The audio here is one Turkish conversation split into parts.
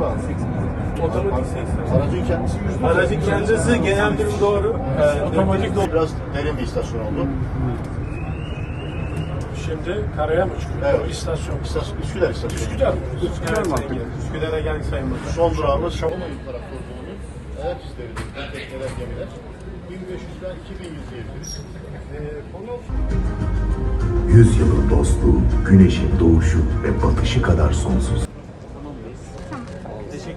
Valla. Otomatik. Aracın kendisi yüzde Aracın kendisi genel durum doğru. Ee, otomatik doğru. Biraz derin bir istasyon oldu. Şimdi karaya mı çıkıyor? Evet. İstasyon. İstasyon, Üsküdar istasyonu. Üsküdar mı? Üsküdar Evet, mı. Üsküdar'a geldik sayın bakan. Son durağımız Şabolayı tarafta olduğunu ayak izleridir. Tekneler, gemiler. 1500'den 2100 diyebiliriz. Ee, konu Yüzyılın dostluğu, güneşin doğuşu ve batışı kadar sonsuz.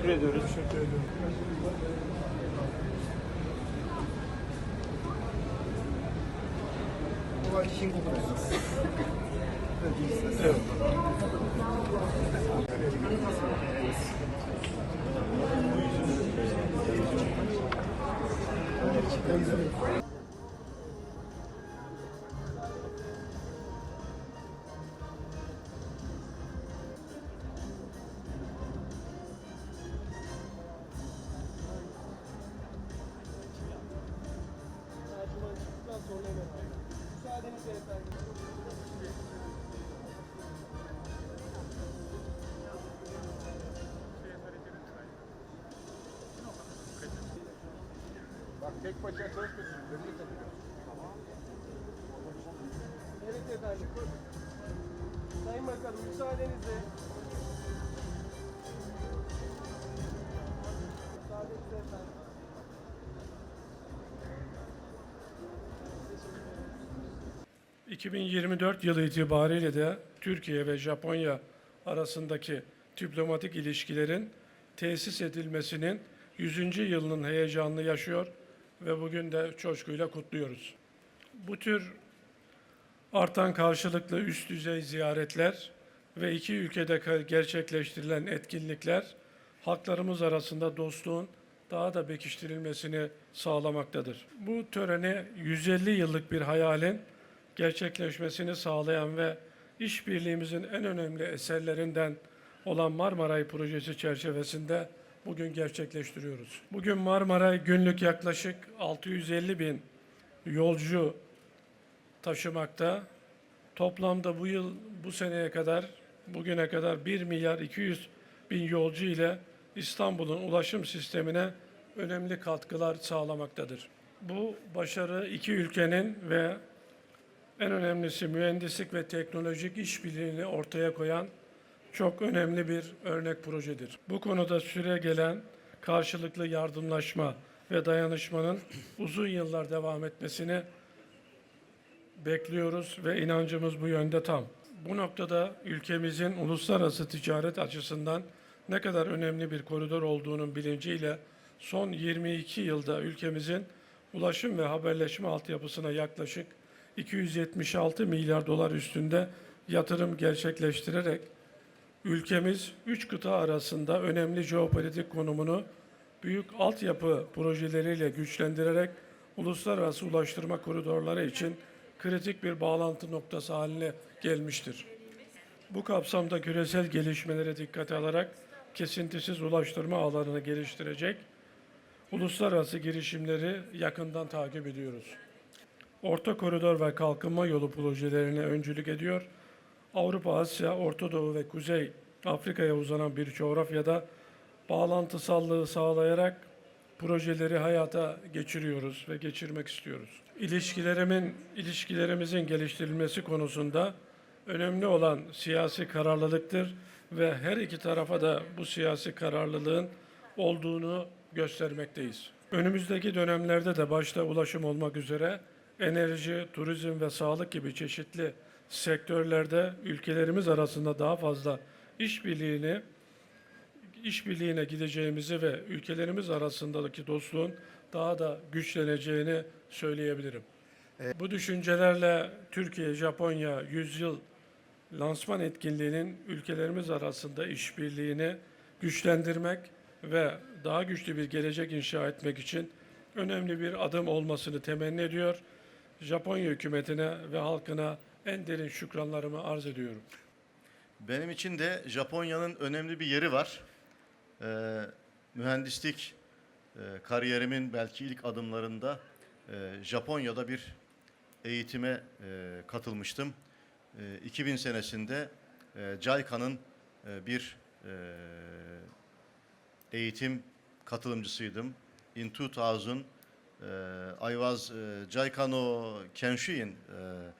Teşekkür ediyoruz. Teşekkür ediyorum. Evet. Evet efendim. Sayın Bakanım müsaadenizle. Müsaadenizle efendim. 2024 yılı itibariyle de Türkiye ve Japonya arasındaki diplomatik ilişkilerin tesis edilmesinin 100. yılının heyecanını yaşıyor ve bugün de coşkuyla kutluyoruz. Bu tür artan karşılıklı üst düzey ziyaretler ve iki ülkede gerçekleştirilen etkinlikler halklarımız arasında dostluğun daha da pekiştirilmesini sağlamaktadır. Bu töreni 150 yıllık bir hayalin gerçekleşmesini sağlayan ve işbirliğimizin en önemli eserlerinden olan Marmaray projesi çerçevesinde bugün gerçekleştiriyoruz. Bugün Marmaray günlük yaklaşık 650 bin yolcu taşımakta. Toplamda bu yıl, bu seneye kadar, bugüne kadar 1 milyar 200 bin yolcu ile İstanbul'un ulaşım sistemine önemli katkılar sağlamaktadır. Bu başarı iki ülkenin ve en önemlisi mühendislik ve teknolojik işbirliğini ortaya koyan çok önemli bir örnek projedir. Bu konuda süre gelen karşılıklı yardımlaşma ve dayanışmanın uzun yıllar devam etmesini bekliyoruz ve inancımız bu yönde tam. Bu noktada ülkemizin uluslararası ticaret açısından ne kadar önemli bir koridor olduğunun bilinciyle son 22 yılda ülkemizin ulaşım ve haberleşme altyapısına yaklaşık 276 milyar dolar üstünde yatırım gerçekleştirerek ülkemiz üç kıta arasında önemli jeopolitik konumunu büyük altyapı projeleriyle güçlendirerek uluslararası ulaştırma koridorları için kritik bir bağlantı noktası haline gelmiştir. Bu kapsamda küresel gelişmelere dikkate alarak kesintisiz ulaştırma ağlarını geliştirecek uluslararası girişimleri yakından takip ediyoruz. Orta Koridor ve Kalkınma Yolu projelerine öncülük ediyor. Avrupa, Asya, Orta Doğu ve Kuzey Afrika'ya uzanan bir coğrafyada bağlantısallığı sağlayarak projeleri hayata geçiriyoruz ve geçirmek istiyoruz. İlişkilerimin ilişkilerimizin geliştirilmesi konusunda önemli olan siyasi kararlılıktır ve her iki tarafa da bu siyasi kararlılığın olduğunu göstermekteyiz. Önümüzdeki dönemlerde de başta ulaşım olmak üzere enerji, turizm ve sağlık gibi çeşitli sektörlerde ülkelerimiz arasında daha fazla işbirliğini işbirliğine gideceğimizi ve ülkelerimiz arasındaki dostluğun daha da güçleneceğini söyleyebilirim. Bu düşüncelerle Türkiye-Japonya 100 yıl lansman etkinliğinin ülkelerimiz arasında işbirliğini güçlendirmek ve daha güçlü bir gelecek inşa etmek için önemli bir adım olmasını temenni ediyor. Japonya hükümetine ve halkına en derin şükranlarımı arz ediyorum. Benim için de Japonya'nın önemli bir yeri var. Ee, mühendislik e, kariyerimin belki ilk adımlarında e, Japonya'da bir eğitime e, katılmıştım. E, 2000 senesinde e, JICA'nın e, bir e, eğitim katılımcısıydım. In 2000 uh, I was uh, Jaikano Kenshin uh,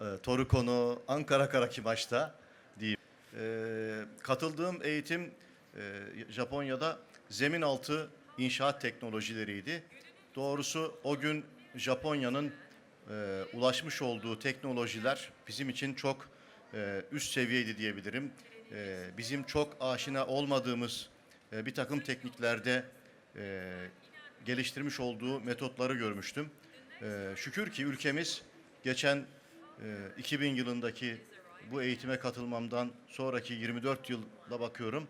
uh, Torukono Ankara Karakimaş'ta diyeyim. Ee, katıldığım eğitim e, Japonya'da zemin altı inşaat teknolojileriydi. Doğrusu o gün Japonya'nın e, ulaşmış olduğu teknolojiler bizim için çok e, üst seviyeydi diyebilirim. E, bizim çok aşina olmadığımız e, bir takım tekniklerde e, geliştirmiş olduğu metotları görmüştüm. E, şükür ki ülkemiz geçen e, 2000 yılındaki bu eğitime katılmamdan sonraki 24 yıla bakıyorum.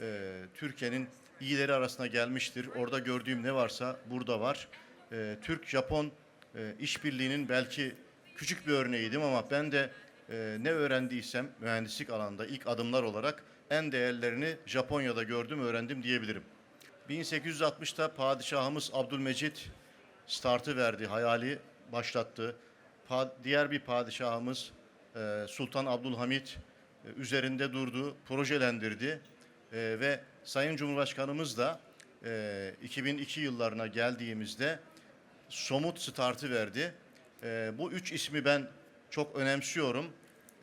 E, Türkiye'nin iyileri arasına gelmiştir. Orada gördüğüm ne varsa burada var. E, Türk-Japon e, işbirliğinin belki küçük bir örneğiydim ama ben de e, ne öğrendiysem mühendislik alanda ilk adımlar olarak en değerlerini Japonya'da gördüm, öğrendim diyebilirim. 1860'ta padişahımız Abdülmecit startı verdi, hayali başlattı. Diğer bir padişahımız e, Sultan Abdülhamit e, üzerinde durdu, projelendirdi E, ve Sayın Cumhurbaşkanımız da e, 2002 yıllarına geldiğimizde somut startı verdi. E, bu üç ismi ben çok önemsiyorum.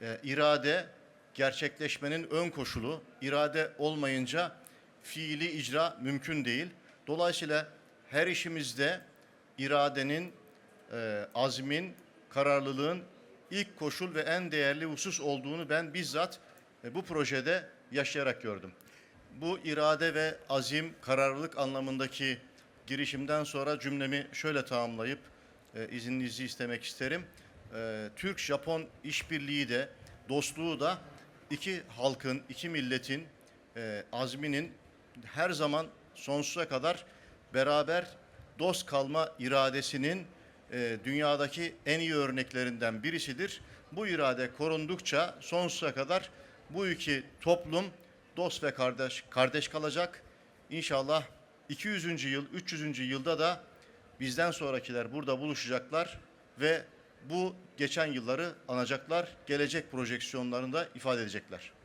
E, irade gerçekleşmenin ön koşulu. İrade olmayınca fiili icra mümkün değil. Dolayısıyla her işimizde iradenin, e, azmin, kararlılığın ilk koşul ve en değerli husus olduğunu ben bizzat e, bu projede yaşayarak gördüm. Bu irade ve azim, kararlılık anlamındaki girişimden sonra cümlemi şöyle tamamlayıp e, izninizi istemek isterim. E, Türk-Japon işbirliği de, dostluğu da iki halkın, iki milletin e, azminin her zaman sonsuza kadar beraber dost kalma iradesinin e, dünyadaki en iyi örneklerinden birisidir. Bu irade korundukça sonsuza kadar bu iki toplum dost ve kardeş kardeş kalacak. İnşallah 200. yıl, 300. yılda da bizden sonrakiler burada buluşacaklar ve bu geçen yılları anacaklar, gelecek projeksiyonlarında ifade edecekler.